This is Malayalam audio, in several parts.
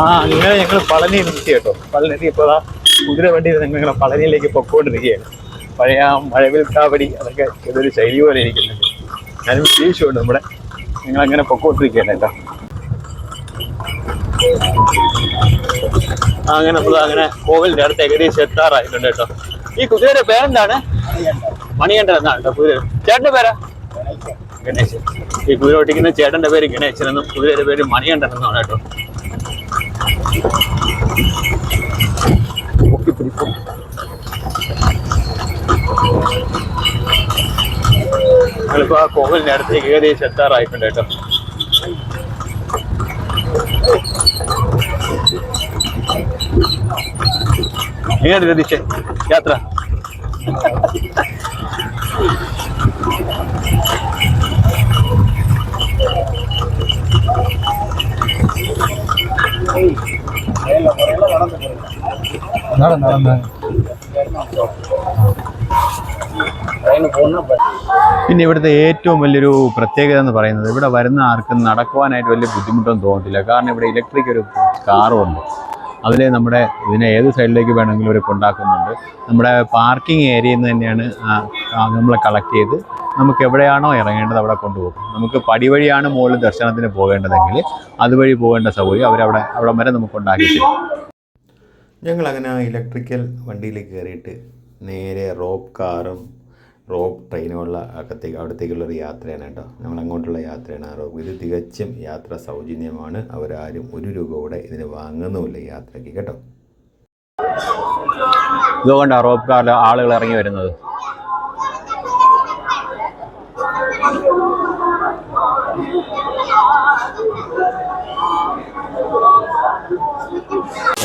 ആ അങ്ങനെ ഞങ്ങൾ പളനിയിൽ നിർത്തി കേട്ടോ. പളനി ഇപ്പോൾ ആ കുതിര വണ്ടിയിൽ ഞങ്ങൾ പളനിയിലേക്ക് പൊക്കോണ്ടിരിക്കുകയാണ്. പഴയ ആ മഴവിൽ കാവടി അതൊക്കെ ഏതൊരു ശൈലി പോലെ ഇരിക്കുന്നുണ്ട്. ഞാനും ഉദ്ദേശിച്ചുകൊണ്ട് നമ്മുടെ ഞങ്ങൾ അങ്ങനെ പൊക്കോണ്ടിരിക്കുകയാണ് കേട്ടോ. അങ്ങനെ നമ്മൾ അങ്ങനെ കോവിലിന്റെ അടുത്ത് ഏകദേശം എത്താറായിട്ടുണ്ട് കേട്ടോ. ഈ കുതിരയുടെ പേരെന്താണ്? മണികണ്ഠൻ എന്നാണ് കേട്ടോ കുതിര. ചേട്ടന്റെ പേരാ? ഗണേശൻ. ഈ കുതിര ഓട്ടിക്കുന്ന ചേട്ടന്റെ പേര് ഗണേശൻ എന്നും കുതിരയുടെ പേര് മണികണ്ഠൻ എന്നാണ് കേട്ടോ. പൊക്കിപ്പിടിക്കും ഞങ്ങളിപ്പോ ആ കോവിലിന്റെ അടുത്തേക്ക് കേട്ടോ. എങ്ങനെയാണ് രതീഷ് യാത്ര. പിന്നെ ഇവിടുത്തെ ഏറ്റവും വലിയൊരു പ്രത്യേകത എന്ന് പറയുന്നത് ഇവിടെ വരുന്ന ആർക്കും നടക്കുവാനായിട്ട് വലിയ ബുദ്ധിമുട്ടൊന്നും തോന്നത്തില്ല. കാരണം ഇവിടെ ഇലക്ട്രിക് ഒരു കാറും ഉണ്ട് അതിൽ നമ്മുടെ ഇതിനെ ഏത് സൈഡിലേക്ക് വേണമെങ്കിലും ഒരു കൊണ്ടാക്കുന്നുണ്ട്. നമ്മുടെ പാർക്കിംഗ് ഏരിയയിൽ നിന്ന് തന്നെയാണ് നമ്മളെ കളക്ട് ചെയ്ത് നമുക്ക് എവിടെയാണോ ഇറങ്ങേണ്ടത് അവിടെ കൊണ്ടുപോകും. നമുക്ക് പടി വഴിയാണ് മുകളിൽ ദർശനത്തിന് പോകേണ്ടതെങ്കിൽ അതുവഴി പോകേണ്ട സൗകര്യം അവരവിടെ അവിടെ വരെ നമുക്ക് ഉണ്ടാക്കി തരും. ഞങ്ങൾ അങ്ങനെ ആ ഇലക്ട്രിക്കൽ വണ്ടിയിലേക്ക് കയറിയിട്ട് നേരെ റോപ്പ് കാറും റോപ്പ് ട്രെയിനുമുള്ള അകത്തേക്ക് അവിടത്തേക്കുള്ളൊരു യാത്രയാണ് കേട്ടോ. നമ്മൾ അങ്ങോട്ടുള്ള യാത്രയാണ് ആ റോപ്പ് ഇത് തികച്ചും യാത്ര സൗജന്യമാണ്. അവരാരും ഒരു രൂപ കൂടെ ഇതിന് വാങ്ങുന്നുമില്ല യാത്രയ്ക്ക് കേട്ടോ. ഇതുകൊണ്ടാണ് റോപ്പ് കാറിൽ ആളുകൾ ഇറങ്ങി വരുന്നത്.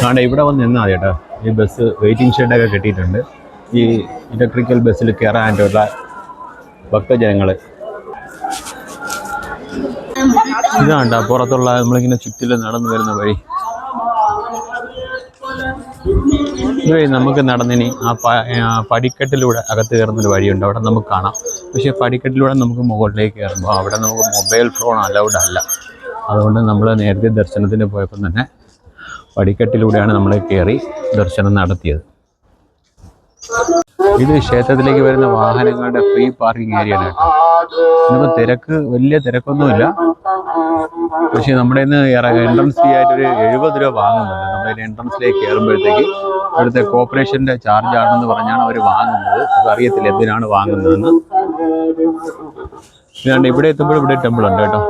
ആണ്ടെ ഇവിടെ വന്ന് നിന്നാൽ കേട്ടോ. ഈ ബസ് വെയിറ്റിംഗ് ഷെഡൊക്കെ കെട്ടിയിട്ടുണ്ട്. ഈ ഇലക്ട്രിക്കൽ ബസ്സിൽ കയറാനായിട്ടുള്ള ഭക്തജനങ്ങൾ ഇതാണ്ട പുറത്തുള്ള നമ്മളിങ്ങനെ ചുറ്റിൽ നടന്നു വരുന്ന വഴി. ഇതുവഴി നമുക്ക് നടന്നിനി ആ പടിക്കെട്ടിലൂടെ അകത്ത് കയറുന്നൊരു വഴിയുണ്ട്. അവിടെ നമുക്ക് കാണാം. പക്ഷേ പടിക്കെട്ടിലൂടെ നമുക്ക് മുകളിലേക്ക് കയറുമ്പോൾ അവിടെ നമുക്ക് മൊബൈൽ ഫോൺ അലൗഡ് അല്ല. അതുകൊണ്ട് നമ്മൾ നേരത്തെ ദർശനത്തിന് പോയപ്പോൾ തന്നെ പടിക്കെട്ടിലൂടെയാണ് നമ്മൾ കയറി ദർശനം നടത്തിയത്. ഇത് ക്ഷേത്രത്തിലേക്ക് വരുന്ന വാഹനങ്ങളുടെ ഫ്രീ പാർക്കിംഗ് ഏരിയ ആണ് തിരക്ക് വലിയ തിരക്കൊന്നുമില്ല. പക്ഷേ നമ്മുടെ ഇന്ന് എൻട്രൻസ് ഫീ ആയിട്ട് ഒരു എഴുപത് രൂപ വാങ്ങുന്നുണ്ട്. നമ്മുടെ എൻട്രൻസിലേക്ക് കയറുമ്പോഴത്തേക്ക് ഇവിടുത്തെ കോർപ്പറേഷന്റെ ചാർജ് ആണെന്ന് പറഞ്ഞാണ് അവർ വാങ്ങുന്നത്. അത് അറിയത്തില്ല എന്തിനാണ് വാങ്ങുന്നതെന്ന്. ഇവിടെ എത്തുമ്പോൾ ഇവിടെ ടെമ്പിൾ ഉണ്ട് കേട്ടോ.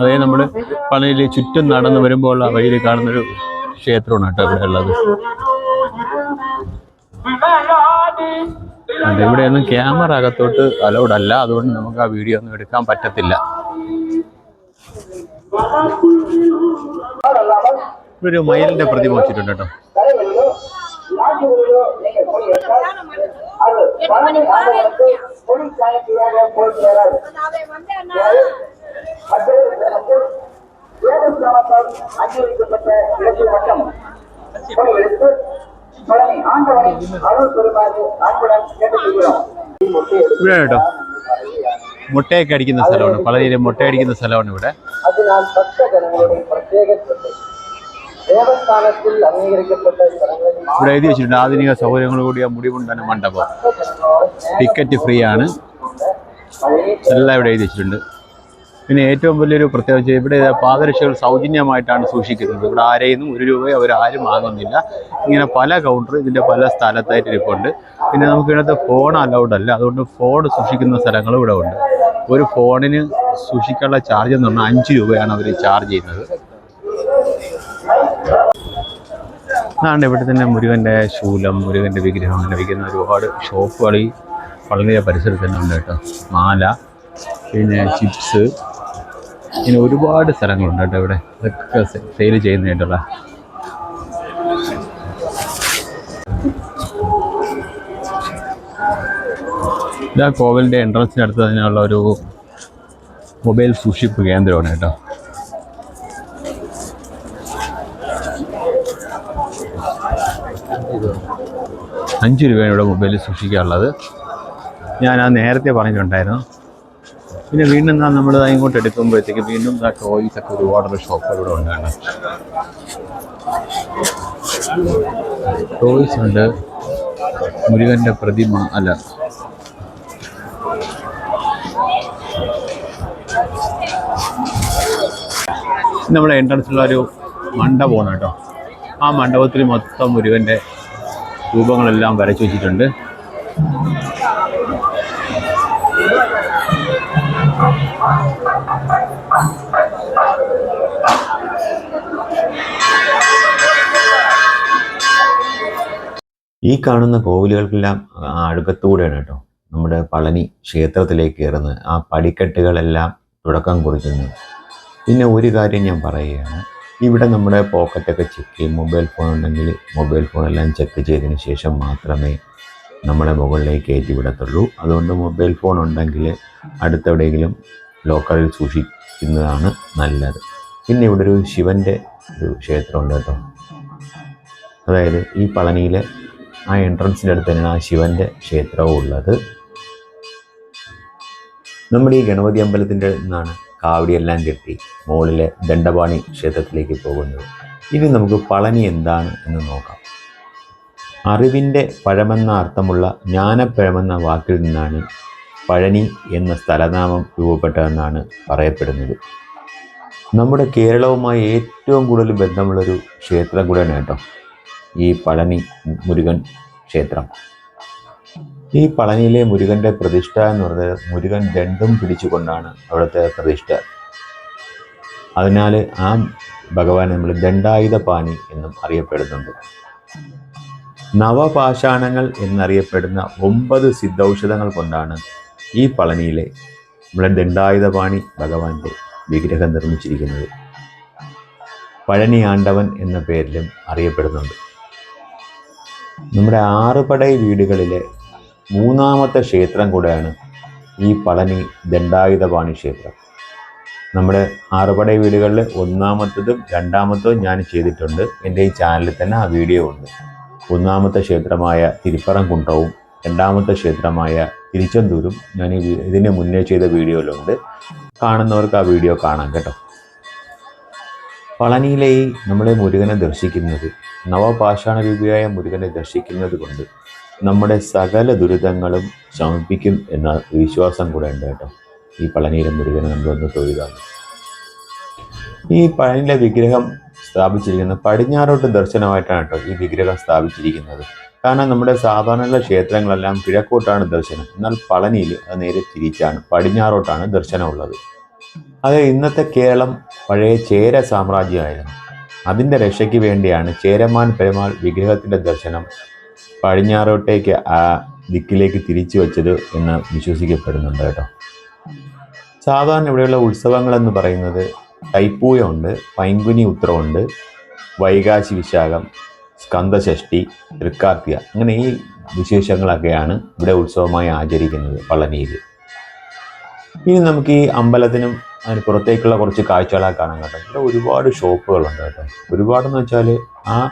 അതായത് നമ്മൾ പളനിയിൽ ചുറ്റും നടന്നു വരുമ്പോൾ ആ വഴിയിൽ കാണുന്നൊരു ക്ഷേത്രമാണ് കേട്ടോ ഇവിടെ ഉള്ളത്. അതെ ഇവിടെയൊന്നും ക്യാമറ അകത്തോട്ട് അലൗഡ് അല്ല. അതുകൊണ്ട് നമുക്ക് ആ വീഡിയോ ഒന്നും എടുക്കാൻ പറ്റത്തില്ല. ഒരു മയിലിന്റെ പ്രതിമ വെച്ചിട്ടുണ്ട് കേട്ടോ. வந்து அண்ணா அங்கீகரிக்கப்பட்ட இலக்கிய மட்டம் பணிகளுக்கு பழனி ஆண்டவனை அருள் பெறுமாறு அன்புடன் கேட்டுக்கொள்கிறோம் ഇവിടെ കേട്ടോ മുട്ടയൊക്കെ അടിക്കുന്ന സ്ഥലമാണ് പളനിയിലെ മുട്ടയടിക്കുന്ന സ്ഥലമാണ് ഇവിടെ അതിനാൽ ഭക്തജനങ്ങളുടെ പ്രത്യേക ശ്രദ്ധ ദേവസ്ഥാനത്തിൽ അംഗീകരിക്കപ്പെട്ട സ്ഥലങ്ങളിൽ ഇവിടെ എഴുതി വെച്ചിട്ടുണ്ട് ആധുനിക സൗകര്യങ്ങൾ കൂടിയ മുടിമുണ്ടന മണ്ഡപം ടിക്കറ്റ് ഫ്രീ ആണ് എല്ലാം ഇവിടെ എഴുതി വെച്ചിട്ടുണ്ട് പിന്നെ ഏറ്റവും വലിയൊരു പ്രത്യേകത ഇവിടെ പാദരക്ഷകൾ സൗജന്യമായിട്ടാണ് സൂക്ഷിക്കുന്നത്. ഇവിടെ ആരെയും ഒരു രൂപ അവർ ആരും വാങ്ങുന്നില്ല. ഇങ്ങനെ പല കൗണ്ടർ ഇതിന്റെ പല സ്ഥലത്തായിട്ട് ഇരിപ്പുണ്ട്. പിന്നെ നമുക്ക് ഇതിനകത്ത് ഫോൺ അലൗഡ് അല്ല. അതുകൊണ്ട് ഫോൺ സൂക്ഷിക്കുന്ന സ്ഥലങ്ങളും ഇവിടെ ഉണ്ട്. ഒരു ഫോണിന് സൂക്ഷിക്കാനുള്ള ചാർജ് എന്ന് പറഞ്ഞാൽ അഞ്ച് രൂപയാണ് അവർ ചാർജ് ചെയ്യുന്നത്. അതാണ് ഇവിടെ തന്നെ മുരുകന്റെ ശൂലം മുരുകന്റെ വിഗ്രഹം. അങ്ങനെ ഒരുപാട് ഷോപ്പുകൾ ഈ പള്ളിയുടെ പരിസരത്ത് തന്നെ ഉണ്ട് കേട്ടോ. മാല പിന്നെ ചിപ്സ് ഇങ്ങനെ ഒരുപാട് സ്ഥലങ്ങളുണ്ട് കേട്ടോ ഇവിടെ. ഇതൊക്കെ സെയിൽ ചെയ്യുന്നതായിട്ടുള്ള. ഇതാ കോവിലിന്റെ എൻട്രൻസിനടുത്ത് തന്നെയുള്ള ഒരു മൊബൈൽ സൂക്ഷിപ്പ് കേന്ദ്രമാണ് കേട്ടോ. അഞ്ച് രൂപയാണ് ഇവിടെ മൊബൈൽ സൂക്ഷിക്കാനുള്ളത്. ഞാൻ ആ നേരത്തെ പറഞ്ഞിട്ടുണ്ടായിരുന്നു. പിന്നെ വീണ്ടും നമ്മൾ ഇങ്ങോട്ട് എടുക്കുമ്പോഴത്തേക്ക് വീണ്ടും ആ ടോയ്സ് ഒക്കെ ഒരുപാട് ഇവിടെ ഉണ്ടാണ് ടോയ്സ് ഉണ്ട്. മുരുകന്റെ പ്രതിമ അല്ല. നമ്മളെ എൻട്രൻസിലുള്ള ഒരു മണ്ഡപമാണ് കേട്ടോ. ആ മണ്ഡപത്തിൽ മൊത്തം മുരുകന്റെ രൂപങ്ങളെല്ലാം വരച്ചു വെച്ചിട്ടുണ്ട്. ഈ കാണുന്ന കോവിലുകൾക്കെല്ലാം അടുക്കത്തൂടെയാണ് കേട്ടോ നമ്മുടെ പളനി ക്ഷേത്രത്തിലേക്ക് കയറുന്നത്. ആ പടിക്കെട്ടുകളെല്ലാം തുടക്കം കുറിക്കുന്നത് പിന്നെ ഒരു കാര്യം ഞാൻ പറയുകയാണ്. ഇവിടെ നമ്മുടെ പോക്കറ്റൊക്കെ ചെക്ക് ചെയ്യും. മൊബൈൽ ഫോൺ ഉണ്ടെങ്കിൽ മൊബൈൽ ഫോണെല്ലാം ചെക്ക് ചെയ്തതിന് ശേഷം മാത്രമേ നമ്മളെ മുകളിലേക്ക് കയറ്റി വിടത്തുള്ളൂ. അതുകൊണ്ട് മൊബൈൽ ഫോൺ ഉണ്ടെങ്കിൽ അടുത്തെവിടെയെങ്കിലും ലോക്കറിൽ സൂക്ഷിക്കുന്നതാണ് നല്ലത്. പിന്നെ ഇവിടെ ഒരു ശിവന്റെ ഒരു ക്ഷേത്രമുണ്ട് കേട്ടോ. അതായത് ഈ പളനിയിലെ ആ എൻട്രൻസിന്റെ അടുത്ത് തന്നെയാണ് ആ ശിവന്റെ ക്ഷേത്രവും ഉള്ളത്. നമ്മുടെ ഈ ഗണപതി അമ്പലത്തിന്റെ നിന്നാണ് കാവടിയെല്ലാം കെട്ടി മുകളിലെ ദണ്ഡപാണി ക്ഷേത്രത്തിലേക്ക് പോകുന്നത്. ഇനി നമുക്ക് പളനി എന്താണ് എന്ന് നോക്കാം. അറിവിന്റെ പഴമെന്ന അർത്ഥമുള്ള ജ്ഞാനപ്പഴമെന്ന വാക്കിൽ നിന്നാണ് പഴനി എന്ന സ്ഥലനാമം രൂപപ്പെട്ടതെന്നാണ് പറയപ്പെടുന്നത്. നമ്മുടെ കേരളവുമായി ഏറ്റവും കൂടുതൽ ബന്ധമുള്ളൊരു ക്ഷേത്രം കൂടെയാണ് കേട്ടോ ഈ പളനി മുരുകൻ ക്ഷേത്രം. ഈ പളനിയിലെ മുരുകന്റെ പ്രതിഷ്ഠ എന്ന് പറയുന്നത് മുരുകൻ രണ്ടും പിടിച്ചുകൊണ്ടാണ് അവിടുത്തെ പ്രതിഷ്ഠ. അതിനാൽ ആ ഭഗവാൻ നമ്മൾ ദണ്ഡായുധ പാനി എന്നും അറിയപ്പെടുന്നുണ്ട്. നവപാഷാണങ്ങൾ എന്നറിയപ്പെടുന്ന ഒമ്പത് സിദ്ധൌഷധങ്ങൾ കൊണ്ടാണ് ഈ പളനിയിലെ നമ്മുടെ ദണ്ഡായുധപാണി ഭഗവാന്റെ വിഗ്രഹം നിർമ്മിച്ചിരിക്കുന്നത് പഴനി ആണ്ടവൻ എന്ന പേരിലും അറിയപ്പെടുന്നുണ്ട്. നമ്മുടെ ആറുപടൈ വീടുകളിലെ മൂന്നാമത്തെ ക്ഷേത്രം കൂടെയാണ് ഈ പളനി ദണ്ഡായുധപാണി ക്ഷേത്രം. നമ്മുടെ ആറുപടൈ വീടുകളിൽ ഒന്നാമത്തതും രണ്ടാമത്തതും ഞാൻ ചെയ്തിട്ടുണ്ട്. എന്റെ ഈ ചാനലിൽ തന്നെ ആ വീഡിയോ ഉണ്ട്. ഒന്നാമത്തെ ക്ഷേത്രമായ തിരുപ്പറം കുണ്ടവും രണ്ടാമത്തെ ക്ഷേത്രമായ തിരുച്ചെന്തൂരും. ഞാൻ ഈ ഇതിന് മുന്നേ ചെയ്ത വീഡിയോയിലുണ്ട് കാണുന്നവർക്ക് ആ വീഡിയോ കാണാം കേട്ടോ. പളനിയിലെ ഈ നമ്മളെ മുരുകനെ ദർശിക്കുന്നത് നവപാഷാണ രൂപിയായ മുരുകനെ ദർശിക്കുന്നത് കൊണ്ട് നമ്മുടെ സകല ദുരിതങ്ങളും ശമിപ്പിക്കും എന്ന വിശ്വാസം കൂടെ ഉണ്ട് കേട്ടോ. ഈ പളനിയിലെ മുരുകനെ നമ്മൾ ഒന്ന് തൊഴിലാണ് ഈ പഴനിയിലെ വിഗ്രഹം സ്ഥാപിച്ചിരിക്കുന്നത് പടിഞ്ഞാറോട്ട് ദർശനമായിട്ടാണ് കേട്ടോ ഈ വിഗ്രഹം സ്ഥാപിച്ചിരിക്കുന്നത്. കാരണം നമ്മുടെ സാധാരണയുള്ള ക്ഷേത്രങ്ങളെല്ലാം കിഴക്കോട്ടാണ് ദർശനം. എന്നാൽ പളനിയിൽ അത് നേരെ തിരിച്ചാണ്. പടിഞ്ഞാറോട്ടാണ് ദർശനമുള്ളത്. അത് ഇന്നത്തെ കേരളം പഴയ ചേര സാമ്രാജ്യമായിരുന്നു. അതിന്റെ രക്ഷയ്ക്ക് വേണ്ടിയാണ് ചേരമാൻ പെരുമാൾ വിഗ്രഹത്തിന്റെ ദർശനം പടിഞ്ഞാറോട്ടേക്ക് ആ ദിക്കിലേക്ക് തിരിച്ചു വച്ചത് എന്ന് വിശ്വസിക്കപ്പെടുന്നുണ്ട് കേട്ടോ. സാധാരണ ഇവിടെയുള്ള ഉത്സവങ്ങൾ എന്ന് പറയുന്നത് തൈപ്പൂയമുണ്ട് പൈങ്കുനി ഉത്രമുണ്ട് വൈകാശി വിശാഖം സ്കന്ദഷഷ്ടി തൃക്കാർത്തിക അങ്ങനെ ഈ വിശേഷങ്ങളൊക്കെയാണ് ഇവിടെ ഉത്സവമായി ആചരിക്കുന്നത് പളനിയിൽ. ഇനി നമുക്ക് ഈ അമ്പലത്തിനും അതിന് പുറത്തേക്കുള്ള കുറച്ച് കാഴ്ചകളാണ് കാണാൻ കേട്ടോ. ഇവിടെ ഒരുപാട് ഷോപ്പുകളുണ്ട് കേട്ടോ. ഒരുപാടെന്ന് വെച്ചാൽ ആ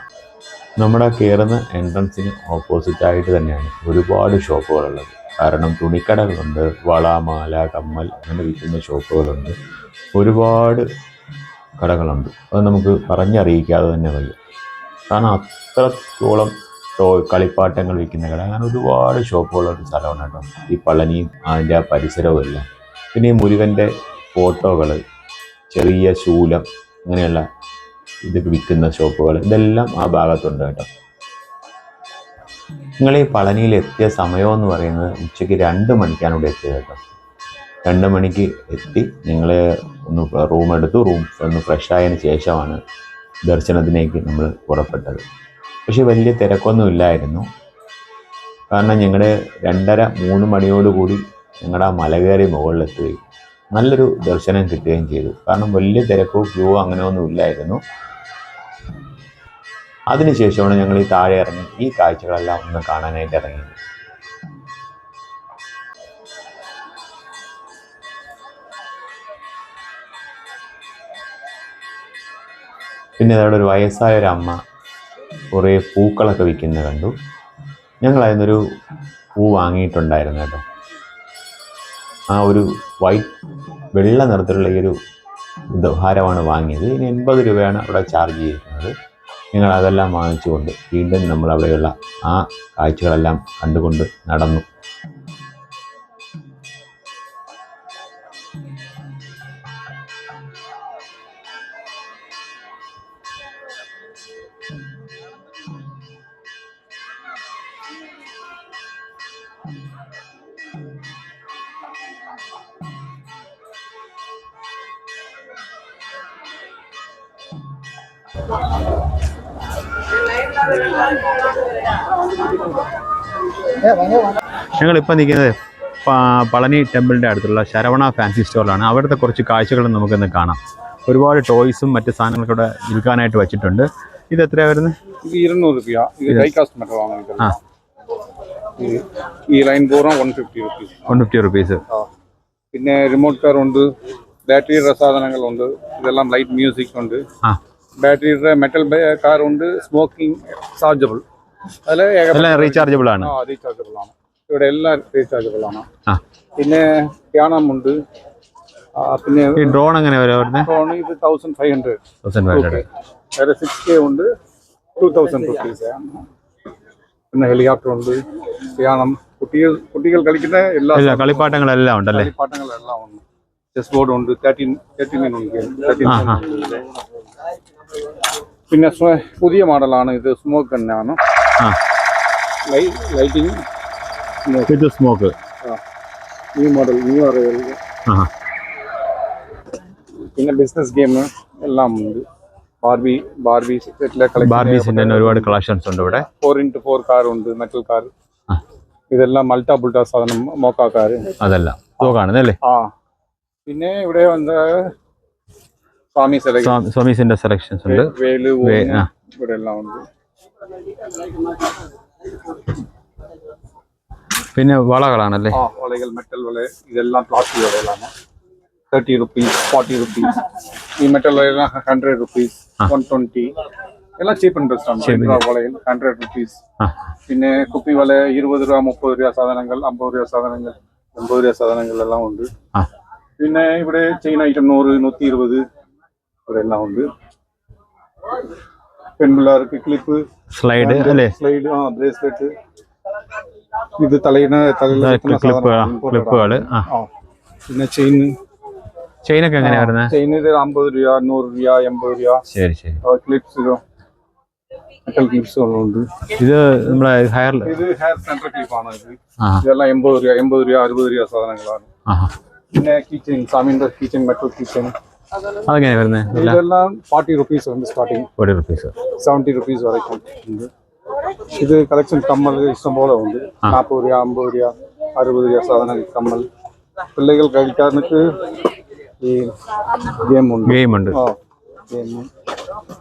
നമ്മുടെ കയറുന്ന എൻട്രൻസിന് ഓപ്പോസിറ്റ് ആയിട്ട് തന്നെയാണ് ഒരുപാട് ഷോപ്പുകളുള്ളത്. കാരണം തുണിക്കടകളുണ്ട് വള മാല കമ്മൽ അങ്ങനെ വിൽക്കുന്ന ഷോപ്പുകളുണ്ട്. ഒരുപാട് കടകളുണ്ട്. അത് നമുക്ക് പറഞ്ഞറിയിക്കാതെ തന്നെ വയ്യ. കാരണം അത്രത്തോളം കളിപ്പാട്ടങ്ങൾ വിൽക്കുന്ന കട. അങ്ങനെ ഒരുപാട് ഷോപ്പുകളുള്ള ഒരു സ്ഥലമാണ് കേട്ടോ. ഈ പളനിയും അതിന്റെ ആ പരിസരവും എല്ലാം. പിന്നെ ഈ മുരുകന്റെ ഫോട്ടോകൾ ചെറിയ ശൂലം അങ്ങനെയുള്ള ഇതൊക്കെ വിൽക്കുന്ന ഷോപ്പുകൾ ഇതെല്ലാം ആ ഭാഗത്തുണ്ട് കേട്ടോ. നിങ്ങൾ ഈ പളനിയിൽ എത്തിയ സമയം എന്ന് പറയുന്നത് ഉച്ചയ്ക്ക് രണ്ട് മണിക്കാണ് ഇവിടെ എത്തിയത് കേട്ടോ. രണ്ട് മണിക്ക് എത്തി. നിങ്ങൾ ഒന്ന് റൂം എടുത്തു റൂം ഒന്ന് ഫ്രഷ് ആയതിനു ശേഷമാണ് ദർശനത്തിലേക്ക് നമ്മൾ പുറപ്പെട്ടത്. പക്ഷെ വലിയ തിരക്കൊന്നുമില്ലായിരുന്നു കാരണം ഞങ്ങളുടെ രണ്ടര മൂന്ന് മണിയോടുകൂടി ഞങ്ങളുടെ ആ മലകയറി മുകളിലെത്തുകയും നല്ലൊരു ദർശനം കിട്ടുകയും ചെയ്തു. കാരണം വലിയ തിരക്കോ ക്യൂ അങ്ങനെ ഒന്നും ഇല്ലായിരുന്നു. അതിനുശേഷമാണ് ഞങ്ങൾ ഈ താഴെ ഇറങ്ങി ഈ കാഴ്ചകളെല്ലാം ഒന്ന് കാണാനായിട്ട് ഇറങ്ങിയത്. പിന്നെ അവിടെ ഒരു വയസ്സായ ഒരു അമ്മ കുറേ പൂക്കളൊക്കെ വിൽക്കുന്നത് കണ്ടു. ഞങ്ങൾ അതിനൊരു പൂ വാങ്ങിയിട്ടുണ്ടായിരുന്നു കേട്ടോ. ആ ഒരു വൈറ്റ് വെള്ള നിറത്തിലുള്ള ഈ ഒരു ഉപഹാരമാണ് വാങ്ങിയത്. ഇനി എൺപത് രൂപയാണ് അവിടെ ചാർജ് ചെയ്തിരുന്നത്. ഞങ്ങൾ അതെല്ലാം വാങ്ങിച്ചുകൊണ്ട് വീണ്ടും നമ്മൾ അവിടെയുള്ള ആ കാഴ്ചകളെല്ലാം കണ്ടുകൊണ്ട് നടന്നു. ഞങ്ങളിപ്പോൾ നിൽക്കുന്നത് പളനി ടെമ്പിളിന്റെ അടുത്തുള്ള ശരവണ ഫാൻസി സ്റ്റോറിലാണ്. അവിടുത്തെ കുറച്ച് കാഴ്ചകളും നമുക്കിന്ന് കാണാം. ഒരുപാട് ടോയ്സും മറ്റു സാധനങ്ങളൊക്കെ ഇവിടെ വിൽക്കാനായിട്ട് വെച്ചിട്ടുണ്ട്. ഇത് എത്രയാണ് വരുന്നത്? ഇരുന്നൂറ് രൂപ ആ. ഈ- ഈ line പൂർണം one fifty rupees one fifty rupees പിന്നെ റിമോട്ട് കാർ ഉണ്ട്. ബാറ്ററിയുടെ സാധനങ്ങളുണ്ട്. ഇതെല്ലാം ലൈറ്റ് മ്യൂസിക് ഉണ്ട്. ആ. ബാറ്ററിയുടെ മെറ്റൽ കാർ ഉണ്ട് സ്മോക്കിംഗ് ചാർജബിൾ അതിൽ റീചാർജബിൾ ആണ്. റീചാർജബിൾ ആണ്. ഇവിടെ എല്ലാം റീചാർജബിൾ ആണ്. പിന്നെ പ്യാനം ഉണ്ട്. പിന്നെ ഈ ഡ്രോൺ എങ്ങനെ phone ഇത് thousand five hundred thousand five hundred വേറെ സിക്സ് കെ ഉണ്ട്. ടു തൗസൻഡ് റുപ്പീസ് പിന്നെ ഹെലികോപ്റ്റർ ഉണ്ട്. പ്യാനം കുട്ടികൾ കുട്ടികൾ കളിക്കുന്ന എല്ലാ കളിപ്പാട്ടങ്ങളെല്ലാം ഉണ്ടല്ലേ? കളിപ്പാട്ടങ്ങളെല്ലാം ഉണ്ട്. ചെസ് ബോർഡ് ഉണ്ട് തേർട്ടീൻ തേർട്ടീൻ ഉണ്ട്. തേർട്ടീൻ. പിന്നെ പുതിയ മോഡലാണ് ഇത് സ്മോക്ക് തന്നെയാണ് ലൈറ്റിംഗ് ഇത് സ്മോക്ക് ഈ മോഡൽ ന്യൂ അറിയാം പിന്നെ ബിസിനസ് ഗെയിം എല്ലാം ഉണ്ട്. ബാർബി ബാർബി സെറ്റിലെ ബാർബീസിന്റെ തന്നെ ഒരുപാട് കളക്ഷൻസ് ഉണ്ട് ഇവിടെ. ഫോർ ഇന്റു ഫോർ കാർ ഉണ്ട് മെറ്റൽ കാർ ഇതെല്ലാം മൾട്ടാ ബുൾട്ടാ സാധനം മോക്കാ കാർ അതെല്ലാം. കാണുന്നല്ലേ ആ. പിന്നെ ഇവിടെ വന്ന് സ്വാമി സെലക്ട് സ്വാ- സ്വാമീസിന്റെ സെലക്ഷൻസ് ഉണ്ട് വേൽ വേ- ഓം ആ. ഇവിടെ എല്ലാം ഉണ്ട് പിന്നെ വളകളാണല്ലേ ആ വളകൾ മെറ്റൽ വള ഇതെല്ലാം പ്ലാസ്റ്റിക് വളകളാണ് തേർട്ടി റുപ്പീസ് ഫോർട്ടി റുപ്പീസ് ഈ മെറ്റൽ വളയെല്ലാം ഹൺഡ്രഡ് റുപ്പീസ് വൺ ട്വന്റി എല്ലാം ചീപ്പ് ആൻഡ് ബെസ്റ്റ് ആണ് വളയിൽ ഹൺഡ്രഡ് റുപ്പീസ് ആ പിന്നെ കുപ്പി വല ഇരുപത് രൂപ മുപ്പത് രൂപ സാധനങ്ങൾ അമ്പത് രൂപ സാധനങ്ങൾ എൺപത് രൂപ സാധനങ്ങൾ എല്ലാം ഉണ്ട് ആ പിന്നെ ഇവിടെ ചെയിൻ ഐറ്റം നൂറ് നൂറ്റി ഇരുപത് ബ്രേസ്ലെറ്റ് ഇത് തലയിന് തലയിൽ വെക്കുന്ന ക്ലിപ്പ് സാധനം imported ക്ലിപ്പുകൾ ആ. ആ. പിന്നെ ചെയിൻ. ചെയിനൊക്കെ എങ്ങനെയാ വരുന്നത് ചെയിൻ ഇത് അമ്പത് രൂപ നൂറ് രൂപ എൺപത് രൂപ. ശരി ശരി. ക്ലിപ്സ് മെറ്റൽ ക്ലിപ്സ് ഉണ്ട് ഇത് നമ്മളെ ഹെയർ ഇത് ഹെയർ സെന്റർ ക്ലിപ്പാണ് ഇത്. ഇതെല്ലാം എൺപത് രൂപ എൺപത് രൂപ അറുപത് രൂപ സാധനങ്ങളാണ്. പിന്നെ കിച്ചൺ സാമിന്റെ കിച്ചൺ മെറ്റൽ കിച്ചൺ അതെങ്ങനെ വരുന്നത് ഇതെല്ലാം ഫോർട്ടി റുപ്പീസ് ഉണ്ട് starting forty rupees seventy rupees വരയ്ക്കും. ഉണ്ട് ഇത് കളക്ഷൻ കമ്മൽ ഇഷ്ടം പോലെ ഉണ്ട് നാൽപ്പത് രൂപ അമ്പത് രൂപ അറുപത് രൂപ സാധനം കമ്മൽ. പിള്ളേകൾ കഴിക്കാനൊക്കെ ഈ ഗെയിമുണ്ട് ഗെയിമുണ്ട് ഓ ഗെയിമും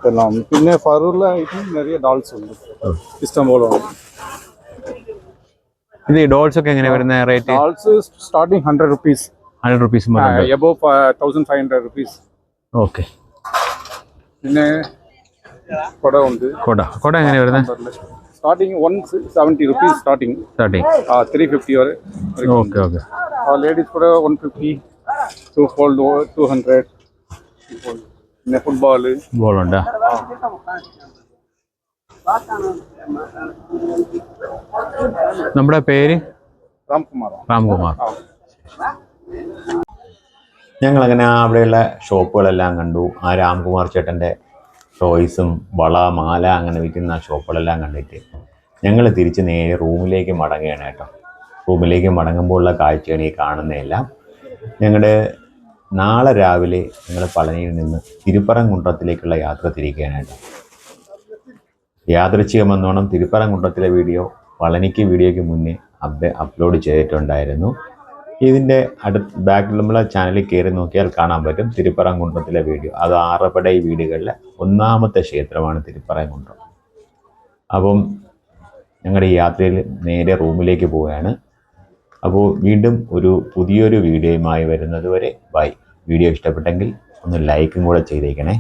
എല്ലാം പിന്നെ ഫറൂറിലെ ഐറ്റം നിറയെ ഡോൾസ് ഉണ്ട്. ഇഷ്ടം പോലെ ഉണ്ട്. ഇത് ഡോൾസ് ഒക്കെ എങ്ങനെ വരുന്നത് rate dolls starting hundred rupees hundred rupees മുതൽ above thousand five hundred rupees okay പിന്നെ കുട ഉണ്ട് കൊട കൊട എങ്ങനെയാ വരുന്നത് starting one seventy rupees starting thirty three fifty വരെ ഓക്കെ ഓക്കെ ലേഡീസ് കൂടെ one fifty two fold two hundred പിന്നെ ഫുട്ബോൾ ബോളുണ്ട് നമ്മുടെ പേര് രാംകുമാർ രാംകുമാർ ആ ഞങ്ങളങ്ങനെ അവിടെയുള്ള ഷോപ്പുകളെല്ലാം കണ്ടു. ആ രാംകുമാർ ചേട്ടന്റെ ടോയ്സും വള മാല അങ്ങനെ വിൽക്കുന്ന ഷോപ്പുകളെല്ലാം കണ്ടിട്ട് ഞങ്ങൾ തിരിച്ച് നേരെ റൂമിലേക്ക് മടങ്ങുകയാണ് കേട്ടോ. റൂമിലേക്ക് മടങ്ങുമ്പോഴുള്ള കാഴ്ചയാണ് ഈ കാണുന്നതെല്ലാം. ഞങ്ങളുടെ നാളെ രാവിലെ ഞങ്ങൾ പളനിയിൽ നിന്ന് തിരുപ്പറംകുണ്ടത്തിലേക്കുള്ള യാത്ര തിരിക്കുകയാണ് കേട്ടോ. യാദൃച്ഛികമെന്നോണം തിരുപ്പറംകുണ്ടത്തിലെ വീഡിയോ പളനിക്ക് വീഡിയോയ്ക്ക് മുന്നേ അപ്ഡേ അപ്ലോഡ് ചെയ്തിട്ടുണ്ടായിരുന്നു. ഇതിന്റെ അടുത്ത് ബാക്കിൽ ചാനലിൽ കയറി നോക്കിയാൽ കാണാൻ പറ്റും തിരുപ്പറംകുണ്ടത്തിലെ വീഡിയോ അത് ഈ വീടുകളിലെ ഒന്നാമത്തെ ക്ഷേത്രമാണ് തിരുപ്പറംകുണ്ടം. അപ്പം ഞങ്ങളുടെ ഈ യാത്രയിൽ നേരെ റൂമിലേക്ക് പോവുകയാണ്. അപ്പോൾ വീണ്ടും ഒരു പുതിയൊരു വീഡിയോയുമായി വരുന്നത് വരെ ബൈ വീഡിയോ ഇഷ്ടപ്പെട്ടെങ്കിൽ ഒന്ന് ലൈക്കും കൂടെ ചെയ്തേക്കണേ.